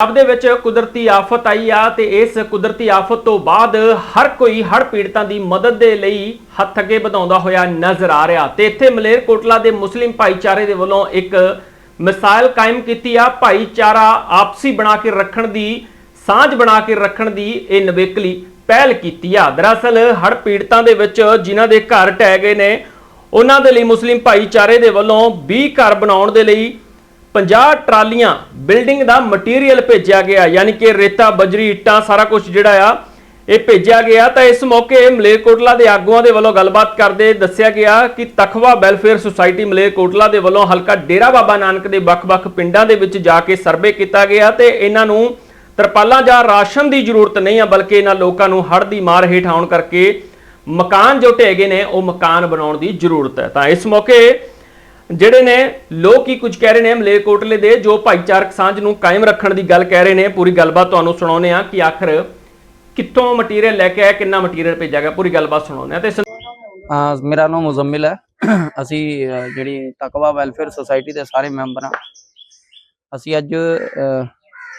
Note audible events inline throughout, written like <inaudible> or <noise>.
ਪੰਜਾਬ ਦੇ ਵਿੱਚ ਕੁਦਰਤੀ ਆਫਤ ਆਈ ਆ ਤੇ ਇਸ ਕੁਦਰਤੀ ਆਫਤ ਤੋਂ ਬਾਅਦ ਹਰ ਕੋਈ ਹੜ੍ਹ ਪੀੜਤਾਂ ਦੀ ਮਦਦ ਦੇ ਲਈ ਹੱਥ ਅੱਗੇ ਵਧਾਉਂਦਾ ਹੋਇਆ ਨਜ਼ਰ ਆ ਰਿਹਾ ਤੇ ਇੱਥੇ ਮਲੇਰਕੋਟਲਾ ਦੇ ਮੁਸਲਿਮ ਭਾਈਚਾਰੇ ਦੇ ਵੱਲੋਂ ਇੱਕ ਮਿਸਾਲ ਕਾਇਮ ਕੀਤੀ ਆ, ਭਾਈਚਾਰਾ ਆਪਸੀ ਬਣਾ ਕੇ ਰੱਖਣ ਦੀ, ਸਾਂਝ ਬਣਾ ਕੇ ਰੱਖਣ ਦੀ ਇਹ ਨਵੇਕਲੀ ਪਹਿਲ ਕੀਤੀ ਆ। ਦਰਅਸਲ ਹੜ੍ਹ ਪੀੜਤਾਂ ਦੇ ਵਿੱਚ ਜਿਨ੍ਹਾਂ ਦੇ ਘਰ ਢਹਿ ਗਏ ਨੇ, ਉਹਨਾਂ ਦੇ ਲਈ ਮੁਸਲਿਮ ਭਾਈਚਾਰੇ ਦੇ ਵੱਲੋਂ 20 ਘਰ ਬਣਾਉਣ ਦੇ ਲਈ 50 ਟਰਾਲੀਆਂ ਬਿਲਡਿੰਗ ਦਾ ਮਟੀਰੀਅਲ ਭੇਜਿਆ ਗਿਆ, ਯਾਨੀ ਕਿ ਰੇਤਾ, ਬਜਰੀ, ਇੱਟਾਂ, ਸਾਰਾ ਕੁਝ ਜਿਹੜਾ ਆ, ਇਹ ਭੇਜਿਆ ਗਿਆ। ਤਾਂ ਇਸ ਮੌਕੇ ਮਲੇਰਕੋਟਲਾ ਦੇ ਆਗੂਆਂ ਦੇ ਵੱਲੋਂ ਗੱਲਬਾਤ ਕਰਦੇ ਦੱਸਿਆ ਗਿਆ ਕਿ ਤਖਵਾ ਵੈਲਫੇਅਰ ਸੁਸਾਇਟੀ ਮਲੇਰਕੋਟਲਾ ਦੇ ਵੱਲੋਂ ਹਲਕਾ ਡੇਰਾ ਬਾਬਾ ਨਾਨਕ ਦੇ ਵੱਖ-ਵੱਖ ਪਿੰਡਾਂ ਦੇ ਵਿੱਚ ਜਾ ਕੇ ਸਰਵੇ ਕੀਤਾ ਗਿਆ ਤੇ ਇਹਨਾਂ ਨੂੰ ਤਰਪਾਲਾਂ ਜਾਂ ਰਾਸ਼ਨ ਦੀ ਜ਼ਰੂਰਤ ਨਹੀਂ ਆ, ਬਲਕਿ ਇਹਨਾਂ ਲੋਕਾਂ ਨੂੰ ਹੜ ਦੀ ਮਾਰ ਹੇਠ ਆਉਣ ਕਰਕੇ ਮਕਾਨ ਜੋ ਢਹਿ ਗਏ ਨੇ, ਉਹ ਮਕਾਨ ਬਣਾਉਣ ਦੀ ਜ਼ਰੂਰਤ ਹੈ। ਤਾਂ ਇਸ ਮੌਕੇ ਜਿਹੜੇ ਨੇ ਲੋਕ ਹੀ ਕੁਝ ਕਹਿ ਰਹੇ ਨੇ ਮਲੇਰਕੋਟਲੇ ਦੇ ਜੋ ਭਾਈਚਾਰਕ ਸਾਂਝ ਨੂੰ ਕਾਇਮ ਰੱਖਣ ਦੀ ਗੱਲ ਕਹਿ ਰਹੇ ਨੇ। ਪੂਰੀ ਗੱਲਬਾਤ ਤੁਹਾਨੂੰ ਸੁਣਾਉਂਦੇ ਆ ਕਿ ਆਖਰ ਕਿੱਥੋਂ ਮਟੀਰੀਅਲ ਲੈ ਕੇ ਆਇਆ ਕਿੰਨਾ ਮਟੀਰੀਅਲ ਭੇਜਿਆ ਗਿਆ ਪੂਰੀ ਗੱਲਬਾਤ ਸੁਣਾਉਂਦੇ ਆ ਤੇ ਮੇਰਾ ਨਾਮ ਮੁਜ਼ੰਮਿਲ ਹੈ। <clears throat> ਅਸੀਂ ਜਿਹੜੀ ਤਕਵਾ ਵੈਲਫੇਅਰ ਸੁਸਾਇਟੀ ਦੇ ਸਾਰੇ ਮੈਂਬਰ ਹਾਂ। ਅਸੀਂ ਅੱਜ ਅਹ,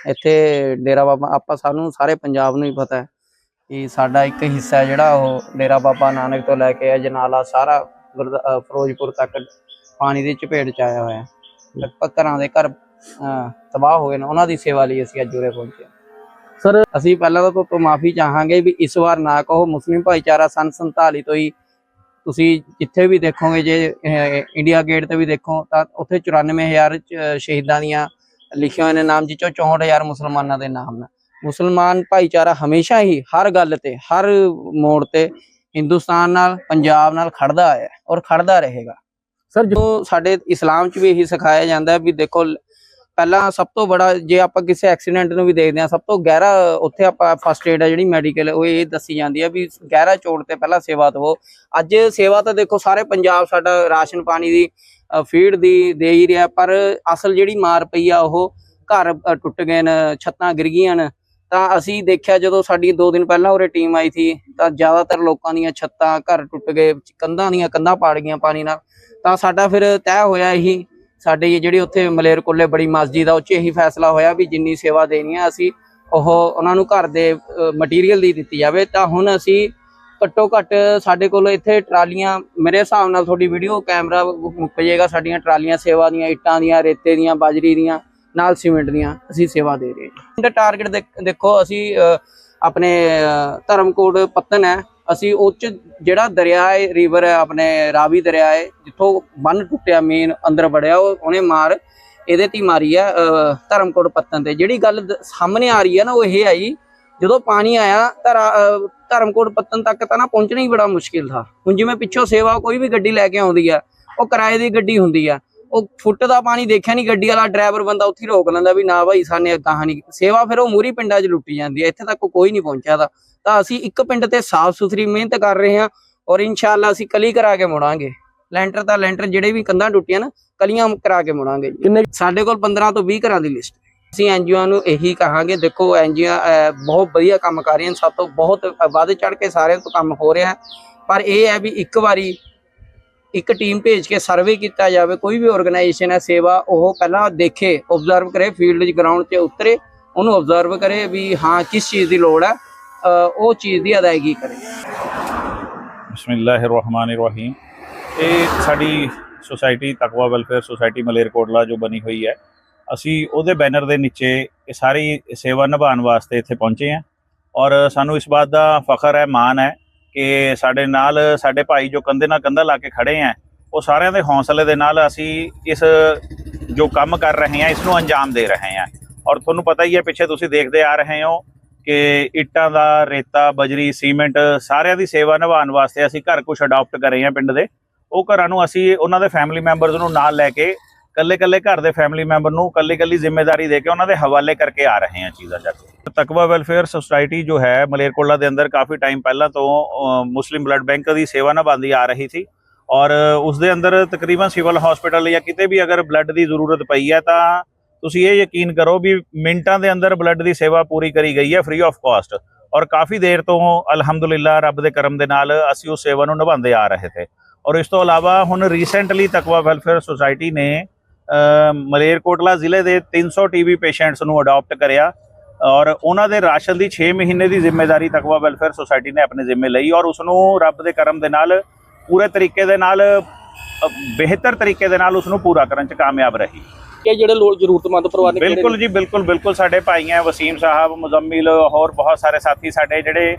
ਇੱਥੇ ਡੇਰਾ ਬਾਬਾ ਆਪਾਂ ਸਾਨੂੰ ਸਾਰੇ ਪੰਜਾਬ ਨੂੰ ਹੀ ਪਤਾ ਹੈ ਕਿ ਸਾਡਾ ਇੱਕ ਹਿੱਸਾ ਹੈ ਜਿਹੜਾ ਉਹ ਡੇਰਾ ਬਾਬਾ ਨਾਨਕ ਤੋਂ ਲੈ ਕੇ ਅਜਨਾਲਾ ਸਾਰਾ ਫਿਰੋਜ਼ਪੁਰ ਤੱਕ। ਪਾਣੀ ਦੀ ਚਪੇਟ ਚ ਆਇਆ ਹੋਇਆ। ਲਗਭਗ ਘਰਾਂ ਦੇ ਘਰ ਤਬਾਹ ਹੋ ਗਏ ਨੇ। ਉਹਨਾਂ ਦੀ ਸੇਵਾ ਲਈ ਅਸੀਂ ਅੱਜ ਉਰੇ ਪਹੁੰਚੇ। ਸਰ ਅਸੀਂ ਪਹਿਲਾਂ ਤਾਂ ਤੋਂ ਮਾਫੀ ਚਾਹਾਂਗੇ ਵੀ ਇਸ ਵਾਰ ਨਾ ਕਹੋ ਮੁਸਲਿਮ ਭਾਈਚਾਰਾ ਸੰਨ 47 ਤੋਂ ਹੀ ਤੁਸੀਂ ਜਿੱਥੇ ਵੀ ਦੇਖੋਗੇ ਜੇ ਇੰਡੀਆ ਗੇਟ ਤੇ ਵੀ ਦੇਖੋ ਤਾਂ ਉੱਥੇ 94000 ਚ- ਸ਼ਹੀਦਾਂ ਦੀਆਂ ਲਿਖੇ ਹੋਏ ਨੇ ਨਾਮ ਜਿੱਚੋਂ 64000 ਮੁਸਲਮਾਨਾਂ ਦੇ ਨਾਮ ਨੇ। ਮੁਸਲਮਾਨ ਭਾਈਚਾਰਾ ਹਮੇਸ਼ਾ ਹੀ ਹਰ ਗੱਲ ਤੇ ਹਰ ਮੋੜ ਤੇ ਹਿੰਦੁਸਤਾਨ ਨਾਲ ਪੰਜਾਬ ਨਾਲ ਖੜਦਾ ਆਇਆ ਔਰ ਖੜਦਾ ਰਹੇਗਾ। ਸਰ, ਜੋ ਸਾਡੇ ਇਸਲਾਮ 'ਚ ਵੀ ਇਹੀ ਸਿਖਾਇਆ ਜਾਂਦਾ ਹੈ ਵੀ ਦੇਖੋ, ਪਹਿਲਾਂ ਸਭ ਤੋਂ ਬੜਾ ਜੇ ਆਪਾਂ ਕਿਸੇ ਐਕਸੀਡੈਂਟ ਨੂੰ ਵੀ ਦੇਖਦੇ ਹਾਂ, ਸਭ ਤੋਂ ਗਹਿਰਾ ਉੱਥੇ ਆਪਾਂ ਫਸਟ ਏਡ ਆ ਜਿਹੜੀ ਮੈਡੀਕਲ ਉਹ ਇਹ ਦੱਸੀ ਜਾਂਦੀ ਹੈ ਵੀ ਗਹਿਰਾ ਚੋਟ ਤੇ ਪਹਿਲਾਂ ਸੇਵਾ ਦਵੋ। ਅੱਜ ਸੇਵਾ ਤਾਂ ਦੇਖੋ, ਸਾਰੇ ਪੰਜਾਬ ਸਾਡਾ ਰਾਸ਼ਨ ਪਾਣੀ ਦੀ ਫੀਡ ਦੀ ਦੇ ਹੀ ਰਿਹਾ, ਪਰ ਅਸਲ ਜਿਹੜੀ ਮਾਰ ਪਈ ਆ, ਉਹ ਘਰ ਟੁੱਟ ਗਏ ਨੇ, ਛੱਤਾਂ ਗਿਰ ਗਈਆਂ ਨੇ। ਤਾਂ ਅਸੀਂ ਦੇਖਿਆ ਜਦੋਂ ਸਾਡੀ 2 ਦਿਨ ਪਹਿਲਾਂ ਉਰੇ ਟੀਮ ਆਈ ਸੀ, ਤਾਂ ਜ਼ਿਆਦਾਤਰ ਲੋਕਾਂ ਦੀਆਂ ਛੱਤਾਂ ਘਰ ਟੁੱਟ ਗਏ, ਕੰਧਾਂ ਦੀਆਂ ਕੰਧਾਂ ਪਾੜ ਗਈਆਂ ਪਾਣੀ ਨਾਲ। ਤਾਂ ਸਾਡਾ ਫਿਰ ਤੈਅ ਹੋਇਆ ਇਹੀ, ਸਾਡੇ ਜਿਹੜੀ ਉੱਥੇ ਮਲੇਰਕੋਲੇ ਬੜੀ ਮਸਜਿਦ ਆ ਉਹ 'ਚ ਇਹੀ ਫੈਸਲਾ ਹੋਇਆ ਵੀ ਜਿੰਨੀ ਸੇਵਾ ਦੇਣੀ ਆ, ਅਸੀਂ ਉਹ ਉਹਨਾਂ ਨੂੰ ਘਰ ਦੇ ਮਟੀਰੀਅਲ ਦੀ ਦਿੱਤੀ ਜਾਵੇ। ਤਾਂ ਹੁਣ ਅਸੀਂ ਘੱਟੋ ਘੱਟ ਸਾਡੇ ਕੋਲ ਇੱਥੇ ਟਰਾਲੀਆਂ, ਮੇਰੇ ਹਿਸਾਬ ਨਾਲ ਤੁਹਾਡੀ ਵੀਡੀਓ ਕੈਮਰਾ ਮੁੱਕ ਜਾਏਗਾ, ਸਾਡੀਆਂ ਟਰਾਲੀਆਂ ਸੇਵਾ ਦੀਆਂ, ਇੱਟਾਂ ਦੀਆਂ, ਰੇਤੇ ਦੀਆਂ, ਬਾਜਰੀ ਦੀਆਂ। ਨਾਲ ਸੀਮੈਂਟ ਦੀਆਂ ਅਸੀਂ ਸੇਵਾ ਦੇ ਰਹੇ ਹਾਂ। ਦਾ ਟਾਰਗੇਟ ਦੇਖੋ ਅਸੀਂ ਆਪਣੇ ਧਰਮਕੋਟ ਪੱਤਨ ਹੈ। ਅਸੀਂ ਉਹ ਚ ਜਿਹੜਾ ਦਰਿਆ ਹੈ ਰਿਵਰ ਹੈ, ਆਪਣੇ ਰਾਵੀ ਦਰਿਆ ਹੈ, ਜਿੱਥੋਂ ਬੰਨ ਟੁੱਟਿਆ ਮੇਨ ਅੰਦਰ ਵੜਿਆ, ਉਹ ਉਹਨੇ ਮਾਰ, ਇਹਦੇ ਤੇ ਮਾਰੀ ਹੈ ਧਰਮਕੋਟ ਪੱਤਨ ਤੇ। ਜਿਹੜੀ ਗੱਲ ਸਾਹਮਣੇ ਆ ਰਹੀ ਹੈ ਨਾ, ਉਹ ਇਹ ਆਈ ਜਦੋਂ ਪਾਣੀ ਆਇਆ, ਤਾਂ ਰਾ- ਧਰਮਕੋਟ ਪੱਤਨ ਤੱਕ ਤਾਂ ਨਾ ਪਹੁੰਚਣਾ ਹੀ ਬੜਾ ਮੁਸ਼ਕਿਲ ਥਾ। ਹੁਣ ਜਿਵੇਂ ਪਿੱਛੋਂ ਸੇਵਾ, ਕੋਈ ਵੀ ਗੱਡੀ ਲੈ ਕੇ ਆਉਂਦੀ ਆ ਉਹ ਕਿਰਾਏ ਦੀ ਗੱਡੀ ਹੁੰਦੀ ਆ ਉਹ ਫੁੱਟ ਦਾ ਪਾਣੀ ਦੇਖਿਆ ਨਹੀਂ ਗੱਡੀ ਵਾਲਾ ਡਰਾਈਵਰ ਬੰਦਾ ਉੱਥੇ ਰੋਕ ਲੈਂਦਾ ਵੀ ਨਾ ਭਾਈ ਸਾਨੇ ਨਹੀਂ ਸੇਵਾ ਫਿਰ ਉਹ ਮੂਰੀ ਪਿੰਡਾਂ 'ਚ ਲੁੱਟੀ ਜਾਂਦੀ ਹੈ ਇੱਥੇ ਤੱਕ ਕੋਈ ਨਹੀਂ ਪਹੁੰਚਿਆ ਦਾ ਤਾਂ ਅਸੀਂ ਇੱਕ ਪਿੰਡ ਤੇ ਸਾਫ਼ ਸੁਥਰੀ ਮਿਹਨਤ ਕਰ ਰਹੇ ਹਾਂ ਔਰ ਇਨਸ਼ਾਅੱਲਾ ਅਸੀਂ ਕਲੀ ਕਰਾ ਕੇ ਮੁੜਾਂਗੇ। ਲੈਂਟਰ ਤਾਂ ਲੈਂਟਰ ਜਿਹੜੇ ਵੀ ਕੰਧਾਂ ਟੁੱਟੀਆਂ ਨਾ ਕਲੀਆਂ ਕਰਾ ਕੇ ਮੁੜਾਂਗੇ ਸਾਡੇ ਕੋਲ 15 ਤੋਂ 20 ਘਰਾਂ ਦੀ ਲਿਸਟ ਅਸੀਂ ਐਨਜੀਓ ਨੂੰ ਇਹੀ ਕਹਾਂਗੇ ਦੇਖੋ ਐਨਜੀਓ ਬਹੁਤ ਵਧੀਆ ਕੰਮ ਕਰ ਰਹੀਆਂ ਨੇ ਸਭ ਤੋਂ ਬਹੁਤ ਵੱਧ ਚੜ ਕੇ ਸਾਰਿਆਂ ਤੋਂ ਕੰਮ ਹੋ ਰਿਹਾ। ਪਰ ਇਹ ਹੈ ਵੀ ਇੱਕ ਵਾਰੀ ਇੱਕ ਟੀਮ ਭੇਜ ਕੇ ਸਰਵੇ ਕੀਤਾ ਜਾਵੇ, ਕੋਈ ਵੀ ਆਰਗੇਨਾਈਜੇਸ਼ਨ ਹੈ, ਸੇਵਾ ਉਹ ਪਹਿਲਾਂ ਦੇਖੇ ਆਬਜ਼ਰਵ ਕਰੇ ਫੀਲਡ 'ਚ ਗਰਾਊਂਡ 'ਤੇ ਉਤਰੇ, ਉਹਨੂੰ ਆਬਜ਼ਰਵ ਕਰੇ ਵੀ ਹਾਂ, ਕਿਸ ਚੀਜ਼ ਦੀ ਲੋੜ ਹੈ ਉਹ ਚੀਜ਼ ਦੀ ਅਦਾਇਗੀ ਕਰੇ। ਬਿਸਮਿਲ੍ਲਾਹਿਰਰਹਿਮਾਨਿਰਰਹੀਮ। ਇਹ ਸਾਡੀ society Taqwa welfare society Malerkotla ਜੋ ਬਣੀ ਹੋਈ ਹੈ, ਅਸੀਂ ਉਹਦੇ ਬੈਨਰ ਦੇ ਨੀਚੇ ਇਹ ਸਾਰੀ ਸੇਵਾ ਨਿਭਾਉਣ ਵਾਸਤੇ ਇੱਥੇ ਪਹੁੰਚੇ ਹਾਂ। ਔਰ ਸਾਨੂੰ ਇਸ ਬਾਤ ਦਾ ਫਖਰ ਹੈ, ਮਾਣ ਹੈ ਕਿ ਸਾਡੇ ਨਾਲ ਸਾਡੇ ਭਾਈ ਜੋ ਕੰਧੇ ਨਾਲ ਕੰਧਾ ਲਾ ਕੇ ਖੜੇ ਆ, ਉਹ ਸਾਰਿਆਂ ਦੇ ਹੌਸਲੇ ਦੇ ਨਾਲ ਅਸੀਂ ਇਸ ਜੋ ਕੰਮ ਕਰ ਰਹੇ ਹਾਂ ਇਸ ਨੂੰ ਅੰਜਾਮ ਦੇ ਰਹੇ ਹਾਂ ਔਰ ਤੁਹਾਨੂੰ ਪਤਾ ਹੀ ਹੈ, ਪਿੱਛੇ ਤੁਸੀਂ ਦੇਖਦੇ ਆ ਰਹੇ ਹੋ ਕਿ ਇੱਟਾਂ ਦਾ, ਰੇਤਾ, ਬਜਰੀ, ਸੀਮੈਂਟ ਸਾਰਿਆਂ ਦੀ ਸੇਵਾ ਨਿਭਾਉਣ ਵਾਸਤੇ ਅਸੀਂ ਘਰ ਕੁਝ ਅਡਾਪਟ ਕਰੇ ਹਾਂ ਪਿੰਡ ਦੇ। ਉਹ ਘਰਾਂ ਨੂੰ ਅਸੀਂ, ਉਹਨਾਂ ਦੇ ਫੈਮਿਲੀ ਮੈਂਬਰਸ ਨੂੰ ਨਾਲ ਲੈ ਕੇ ਕੱਲੇ ਕੱਲੇ ਘਰ ਦੇ ਫੈਮਿਲੀ ਮੈਂਬਰ ਨੂੰ ਕੱਲੀ ਕੱਲੀ ਜ਼ਿੰਮੇਵਾਰੀ ਦੇ ਕੇ ਉਹਨਾਂ ਦੇ ਹਵਾਲੇ ਕਰਕੇ ਆ ਰਹੇ ਹਾਂ ਚੀਜ਼ਾਂ ਜਾ ਕੇ। ਤਕਵਾ ਵੈਲਫੇਅਰ ਸੁਸਾਇਟੀ ਜੋ ਹੈ ਮਲੇਰਕੋਲਾ ਦੇ ਅੰਦਰ ਕਾਫੀ ਟਾਈਮ ਪਹਿਲਾਂ ਤੋਂ ਮੁਸਲਿਮ ਬਲੱਡ ਬੈਂਕ ਦੀ ਸੇਵਾ ਨਿਭਾਉਂਦੀ ਆ ਰਹੀ ਸੀ ਔਰ ਉਸ ਦੇ ਅੰਦਰ ਤਕਰੀਬਨ ਸਿਵਲ ਹਸਪੀਟਲ ਜਾਂ ਕਿਤੇ ਵੀ ਅਗਰ ਬਲੱਡ ਦੀ ਜ਼ਰੂਰਤ ਪਈ ਹੈ ਤਾਂ ਤੁਸੀਂ ਇਹ ਯਕੀਨ ਕਰੋ ਵੀ ਮਿੰਟਾਂ ਦੇ ਅੰਦਰ ਬਲੱਡ ਦੀ ਸੇਵਾ ਪੂਰੀ ਕਰੀ ਗਈ ਹੈ ਫ੍ਰੀ ਆਫ ਕਾਸਟ ਔਰ ਕਾਫੀ ਦੇਰ ਤੋਂ ਅਲਹਮਦੁਲਿਲਾ ਰੱਬ ਦੇ ਕਰਮ ਦੇ ਨਾਲ ਅਸੀਂ ਉਸ ਸੇਵਾ ਨੂੰ ਨਿਭਾਉਂਦੇ ਆ ਰਹੇ ਥੇ। ਔਰ ਇਸ ਤੋਂ ਇਲਾਵਾ ਹੁਣ ਰੀਸੈਂਟਲੀ ਤਕਵਾ ਵੈਲਫੇਅਰ ਸੁਸਾਇਟੀ ਨੇ ਮਲੇਰਕੋਟਲਾ ਜ਼ਿਲ੍ਹੇ ਦੇ 300 ਟੀਬੀ ਪੇਸ਼ੈਂਟਸ ਨੂੰ ਅਡਾਪਟ ਕਰਿਆ ਔਰ ਉਹਨਾਂ ਦੇ ਰਾਸ਼ਨ ਦੀ 6 ਮਹੀਨੇ ਦੀ ਜ਼ਿੰਮੇਵਾਰੀ ਤਕਵਾ ਵੈਲਫੇਅਰ ਸੁਸਾਇਟੀ ਨੇ ਆਪਣੇ ਜ਼ਿੰਮੇ ਲਈ ਔਰ ਉਸ ਨੂੰ ਰੱਬ ਦੇ ਕਰਮ ਦੇ ਨਾਲ ਪੂਰੇ ਤਰੀਕੇ ਦੇ ਨਾਲ ਬਿਹਤਰ ਤਰੀਕੇ ਦੇ ਨਾਲ ਉਸ ਨੂੰ ਪੂਰਾ ਕਰਨ ਚ ਕਾਮਯਾਬ ਰਹੀ। ਕਿ ਜਿਹੜੇ ਲੋਕ ਜ਼ਰੂਰਤਮੰਦ ਪਰਿਵਾਰ ਨੇ ਬਿਲਕੁਲ ਜੀ ਬਿਲਕੁਲ ਬਿਲਕੁਲ ਸਾਡੇ ਭਾਈ ਹੈ ਵਸੀਮ ਸਾਹਿਬ ਮੁਜ਼ੰਮਿਲ ਹੋਰ ਬਹੁਤ ਸਾਰੇ ਸਾਥੀ ਸਾਡੇ ਜਿਹੜੇ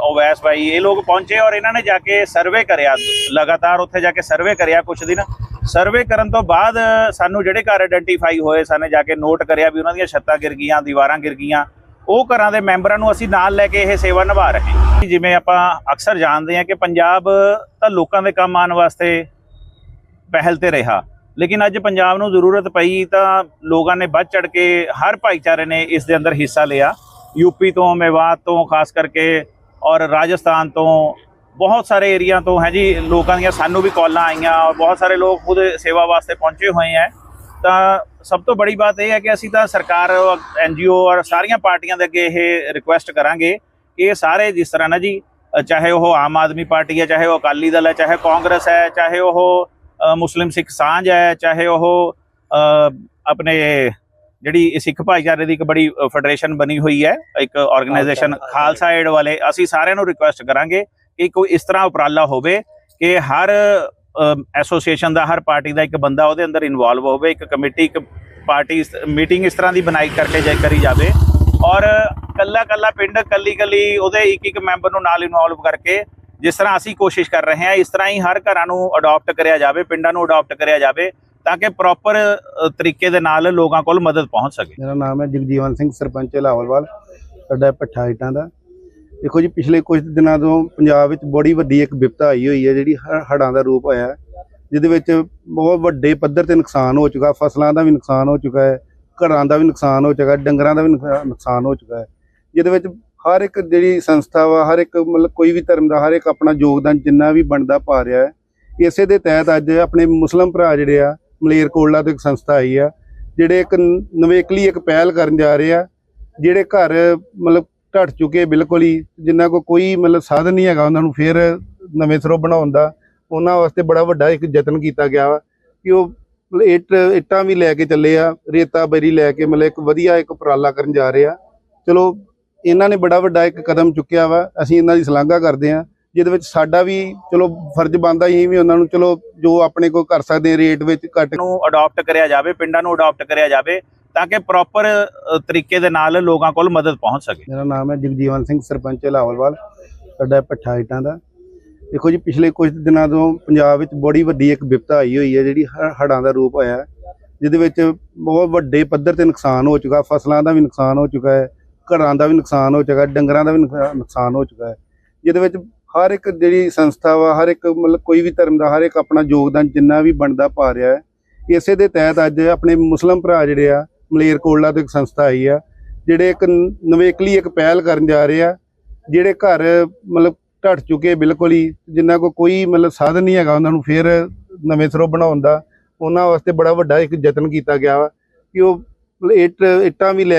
ਓਵੈਸ ਭਾਈ ਇਹ ਲੋਕ ਪਹੁੰਚੇ ਔਰ ਇਹਨਾਂ ਨੇ ਜਾ ਕੇ ਸਰਵੇ ਕਰਿਆ ਲਗਾਤਾਰ ਉੱਥੇ ਜਾ ਕੇ ਸਰਵੇ ਕਰਿਆ ਕੁਝ ਦਿਨ। ਸਰਵੇ ਕਰਨ ਤੋਂ ਬਾਅਦ ਸਾਨੂੰ ਜਿਹੜੇ ਘਰ ਆਇਡੈਂਟੀਫਾਈ ਹੋਏ, ਸਾਨੇ ਜਾ ਕੇ ਨੋਟ ਕਰਿਆ ਵੀ ਉਹਨਾਂ ਦੀਆਂ ਛੱਤਾਂ ਗਿਰ ਗਈਆਂ, ਦੀਵਾਰਾਂ ਗਿਰ ਗਈਆਂ। ਉਹ ਘਰਾਂ ਦੇ ਮੈਂਬਰਾਂ ਨੂੰ ਅਸੀਂ ਨਾਲ ਲੈ ਕੇ ਇਹ ਸੇਵਾ ਨਿਭਾ ਰਹੇ ਹਾਂ। ਜਿਵੇਂ ਆਪਾਂ ਅਕਸਰ ਜਾਣਦੇ ਹਾਂ ਕਿ ਪੰਜਾਬ ਤਾਂ ਲੋਕਾਂ ਦੇ ਕੰਮ ਆਉਣ ਵਾਸਤੇ ਪਹਿਲ ਤੇ ਰਿਹਾ। ਲੇਕਿਨ ਅੱਜ ਪੰਜਾਬ ਨੂੰ ਜ਼ਰੂਰਤ ਪਈ ਤਾਂ ਲੋਕਾਂ ਨੇ ਵੱਧ ਚੜ ਕੇ ਹਰ ਭਾਈਚਾਰੇ ਨੇ ਇਸ ਦੇ ਅੰਦਰ ਹਿੱਸਾ ਲਿਆ। ਯੂਪੀ ਤੋਂ, ਮੇਵਾਤ ਤੋਂ, ਖਾਸ ਕਰਕੇ ਔਰ ਰਾਜਸਥਾਨ ਤੋਂ ਬਹੁਤ ਸਾਰੇ ਏਰੀਆ ਤੋਂ ਹੈ ਜੀ ਲੋਕਾਂ ਦੀਆਂ ਸਾਨੂੰ ਵੀ ਕਾਲਾਂ ਆਈਆਂ ਔਰ ਬਹੁਤ ਸਾਰੇ ਲੋਕ ਖੁਦ ਸੇਵਾ ਵਾਸਤੇ ਪਹੁੰਚੇ ਹੋਏ ਹੈ। ਤਾਂ ਸਭ ਤੋਂ ਬੜੀ ਬਾਤ ਇਹ ਹੈ ਕਿ ਅਸੀਂ ਤਾਂ ਸਰਕਾਰ ਐਨਜੀਓ ਔਰ ਸਾਰੀਆਂ ਪਾਰਟੀਆਂ ਦੇ ਅੱਗੇ ਇਹ ਰਿਕੁਐਸਟ ਕਰਾਂਗੇ ਕਿ ਇਹ ਸਾਰੇ ਜਿਸ ਤਰ੍ਹਾਂ ਨਾ ਜੀ ਚਾਹੇ ਉਹ ਆਮ ਆਦਮੀ ਪਾਰਟੀ ਹੈ ਚਾਹੇ ਉਹ ਅਕਾਲੀ ਦਲ ਹੈ ਚਾਹੇ ਕਾਂਗਰਸ ਹੈ ਚਾਹੇ ਉਹ ਮੁਸਲਿਮ ਸਿੱਖ ਸਾਂਝ ਹੈ ਚਾਹੇ ਉਹ ਆਪਣੇ ਜਿਹੜੀ ਸਿੱਖ ਭਾਈਚਾਰੇ ਦੀ ਇੱਕ ਬੜੀ ਫੈਡਰੇਸ਼ਨ ਬਣੀ ਹੋਈ ਹੈ ਇੱਕ ਆਰਗੇਨਾਈਜੇਸ਼ਨ ਖਾਲਸਾ ਏਡ ਵਾਲੇ ਅਸੀਂ ਸਾਰਿਆਂ ਨੂੰ ਰਿਕੁਐਸਟ ਕਰਾਂਗੇ ਕਿ ਕੋਈ ਇਸ ਤਰ੍ਹਾਂ ਉਪਰਾਲਾ ਹੋਵੇ ਕਿ ਹਰ ਐਸੋਸੀਏਸ਼ਨ ਦਾ, ਹਰ ਪਾਰਟੀ ਦਾ ਇੱਕ ਬੰਦਾ ਉਹਦੇ ਅੰਦਰ ਇਨਵੋਲਵ ਹੋਵੇ, ਇੱਕ ਕਮੇਟੀ, ਇੱਕ ਪਾਰਟੀ ਮੀਟਿੰਗ ਇਸ ਤਰ੍ਹਾਂ ਦੀ ਬਣਾਈ ਕਰਕੇ ਜਾ ਕਰੀ ਜਾਵੇ। ਔਰ ਕੱਲਾ ਕੱਲਾ ਪਿੰਡ, ਕੱਲੀ ਕੱਲੀ ਉਹਦੇ ਇੱਕ ਇੱਕ ਮੈਂਬਰ ਨੂੰ ਨਾਲ ਇਨਵੋਲਵ ਕਰਕੇ ਜਿਸ ਤਰ੍ਹਾਂ ਅਸੀਂ ਕੋਸ਼ਿਸ਼ ਕਰ ਰਹੇ ਹਾਂ, ਇਸ ਤਰ੍ਹਾਂ ਹੀ ਹਰ ਘਰਾਂ ਨੂੰ ਅਡਾਪਟ ਕਰਿਆ ਜਾਵੇ, ਪਿੰਡਾਂ ਨੂੰ ਅਡਾਪਟ ਕਰਿਆ ਜਾਵੇ, ਤਾਂ ਕਿ ਪ੍ਰੋਪਰ ਤਰੀਕੇ ਦੇ ਨਾਲ ਲੋਕਾਂ ਕੋਲ ਮਦਦ ਪਹੁੰਚ ਸਕੇ। ਮੇਰਾ ਨਾਮ ਹੈ ਜਗਜੀਵਨ ਸਿੰਘ ਸਰਪੰਚ ਲਾਹੌਲਵਾਲ ਸਾਡਾ ਪੱਠਾ ਇਟਾਂ ਦਾ। ਦੇਖੋ ਜੀ, ਪਿਛਲੇ ਕੁਝ ਦਿਨਾਂ ਤੋਂ ਪੰਜਾਬ ਵਿੱਚ ਬੜੀ ਵੱਡੀ ਇੱਕ ਵਿਪਤਾ ਆਈ ਹੋਈ ਹੈ, ਜਿਹੜੀ ਹ- ਹੜ੍ਹਾਂ ਦਾ ਰੂਪ ਆਇਆ ਜਿਹਦੇ ਵਿੱਚ ਬਹੁਤ ਵੱਡੇ ਪੱਧਰ ਤੇ ਨੁਕਸਾਨ ਹੋ ਚੁੱਕਾ, ਫਸਲਾਂ ਦਾ ਵੀ ਨੁਕਸਾਨ ਹੋ ਚੁੱਕਾ ਹੈ, ਘਰਾਂ ਦਾ ਵੀ ਨੁਕਸਾਨ ਹੋ ਚੁੱਕਾ, ਡੰਗਰਾਂ ਦਾ ਵੀ ਨੁਕਸਾ- ਨੁਕਸਾਨ ਹੋ ਚੁੱਕਾ ਹੈ, ਜਿਹਦੇ ਵਿੱਚ ਹਰ ਇੱਕ ਜਿਹੜੀ ਸੰਸਥਾ ਵਾ, ਹਰ ਇੱਕ ਮਤਲਬ ਕੋਈ ਵੀ ਧਰਮ ਦਾ, ਹਰ ਇੱਕ ਆਪਣਾ ਯੋਗਦਾਨ ਜਿੰਨਾ ਵੀ ਬਣਦਾ ਪਾ ਰਿਹਾ ਹੈ, ਇਸੇ ਦੇ ਤਹਿਤ ਅੱਜ ਆਪਣੇ ਮੁਸਲਮ ਭਰਾ ਜਿਹੜੇ ਆ ਮਲੇਰਕੋਟਲਾ ਤੋਂ ਇੱਕ ਸੰਸਥਾ ਆਈ ਆ, ਜਿਹੜੇ ਇੱਕ ਨਵੇਕਲੀ ਇੱਕ ਪਹਿਲ ਕਰਨ ਜਾ ਰਹੇ ਆ, ਜਿਹੜੇ ਘਰ ਮਤਲਬ ਢੱਟ ਚੁੱਕੇ ਬਿਲਕੁਲ ਹੀ ਜਿਨ੍ਹਾਂ ਕੋ ਕੋਈ ਮਤਲਬ ਸਾਧਨ ਨਹੀਂ ਹੈਗਾ ਉਹਨਾਂ ਨੂੰ ਫਿਰ ਨਵੇਂ ਸਿਰੋਂ ਬਣਾਉਣ ਦਾ, ਉਹਨਾਂ ਵਾਸਤੇ ਬੜਾ ਵੱਡਾ ਇੱਕ ਯਤਨ ਕੀਤਾ ਗਿਆ ਵਾ ਕਿ ਉਹ ਮਤਲਬ ਇੱਟ, ਇੱਟਾਂ ਵੀ ਲੈ ਕੇ ਚੱਲੇ ਆ, ਰੇਤਾ ਬਰੀ ਲੈ ਕੇ ਮਤਲਬ ਇੱਕ ਵਧੀਆ ਇੱਕ ਉਪਰਾਲਾ ਕਰਨ ਜਾ ਰਹੇ ਆ। ਚਲੋ, ਇਹਨਾਂ ਨੇ ਬੜਾ ਵੱਡਾ ਇੱਕ ਕਦਮ ਚੁੱਕਿਆ ਵਾ, ਅਸੀਂ ਇਹਨਾਂ ਦੀ ਸ਼ਲਾਘਾ ਕਰਦੇ ਆ ਜਿਹਦੇ ਵਿੱਚ ਸਾਡਾ ਵੀ ਚਲੋ ਫਰਜ਼ ਬਣਦਾ ਹੀ ਵੀ ਉਹਨਾਂ ਨੂੰ ਚਲੋ ਜੋ ਆਪਣੇ ਕੋਲ ਕਰ ਸਕਦੇ ਰੇਟ ਵਿੱਚ ਘੱਟ ਨੂੰ ਅਡਾਪਟ ਕਰਿਆ ਜਾਵੇ, ਪਿੰਡਾਂ ਨੂੰ ਅਡਾਪਟ ਕਰਿਆ ਜਾਵੇ ਤਾਂ ਕਿ ਪ੍ਰੋਪਰ ਤਰੀਕੇ ਦੇ ਨਾਲ ਲੋਕਾਂ ਕੋਲ ਮਦਦ ਪਹੁੰਚ ਸਕੇ। ਮੇਰਾ ਨਾਮ ਹੈ ਜਗਜੀਵਨ ਸਿੰਘ ਸਰਪੰਚ ਲਾਹੌਲਵਾਲ। ਸਾਡਾ ਪੱਠਾ ਇਟਾਂ ਦਾ। ਦੇਖੋ ਜੀ, ਪਿਛਲੇ ਕੁਝ ਦਿਨਾਂ ਤੋਂ ਪੰਜਾਬ ਵਿੱਚ ਬੜੀ ਵੱਡੀ ਇੱਕ ਵਿਪਤਾ ਆਈ ਹੋਈ ਹੈ, ਜਿਹੜੀ ਹ- ਹੜ੍ਹਾਂ ਦਾ ਰੂਪ ਹੋਇਆ ਜਿਹਦੇ ਵਿੱਚ ਬਹੁਤ ਵੱਡੇ ਪੱਧਰ ਤੇ ਨੁਕਸਾਨ ਹੋ ਚੁੱਕਾ, ਫਸਲਾਂ ਦਾ ਵੀ ਨੁਕਸਾਨ ਹੋ ਚੁੱਕਾ ਹੈ, ਘਰਾਂ ਦਾ ਵੀ ਨੁਕਸਾਨ ਹੋ ਚੁੱਕਾ, ਡੰਗਰਾਂ ਦਾ ਵੀ ਨੁਕਸਾ- ਨੁਕਸਾਨ ਹੋ ਚੁੱਕਾ ਹੈ। ਜਿਹਦੇ ਵਿੱਚ ਹਰ ਇੱਕ ਜਿਹੜੀ ਸੰਸਥਾ ਵਾ, ਹਰ ਇੱਕ ਮਤਲਬ ਕੋਈ ਵੀ ਧਰਮ ਦਾ, ਹਰ ਇੱਕ ਆਪਣਾ ਯੋਗਦਾਨ ਜਿੰਨਾ ਵੀ ਬਣਦਾ ਪਾ ਰਿਹਾ ਹੈ, ਇਸੇ ਦੇ ਤਹਿਤ ਅੱਜ ਆਪਣੇ ਮੁਸਲਮ ਭਰਾ ਜਿਹੜੇ ਆ ਮਲੇਰਕੋਟਲਾ ਤੋਂ ਇੱਕ ਸੰਸਥਾ ਆਈ ਆ, ਜਿਹੜੇ ਇੱਕ ਨਵੇਕਲੀ ਇੱਕ ਪਹਿਲ ਕਰਨ ਜਾ ਰਹੇ ਆ, ਜਿਹੜੇ ਘਰ ਮਤਲਬ ਢੱਟ ਚੁੱਕੇ ਬਿਲਕੁਲ ਹੀ ਜਿਨ੍ਹਾਂ ਕੋ ਕੋਈ ਮਤਲਬ ਸਾਧਨ ਨਹੀਂ ਹੈਗਾ ਉਹਨਾਂ ਨੂੰ ਫਿਰ ਨਵੇਂ ਸਿਰੋਂ ਬਣਾਉਣ ਦਾ, ਉਹਨਾਂ ਵਾਸਤੇ ਬੜਾ ਵੱਡਾ ਇੱਕ ਯਤਨ ਕੀਤਾ ਗਿਆ ਵਾ ਕਿ ਉਹ ਮਤਲਬ ਇੱਟ, ਇੱਟਾਂ ਵੀ ਲੈ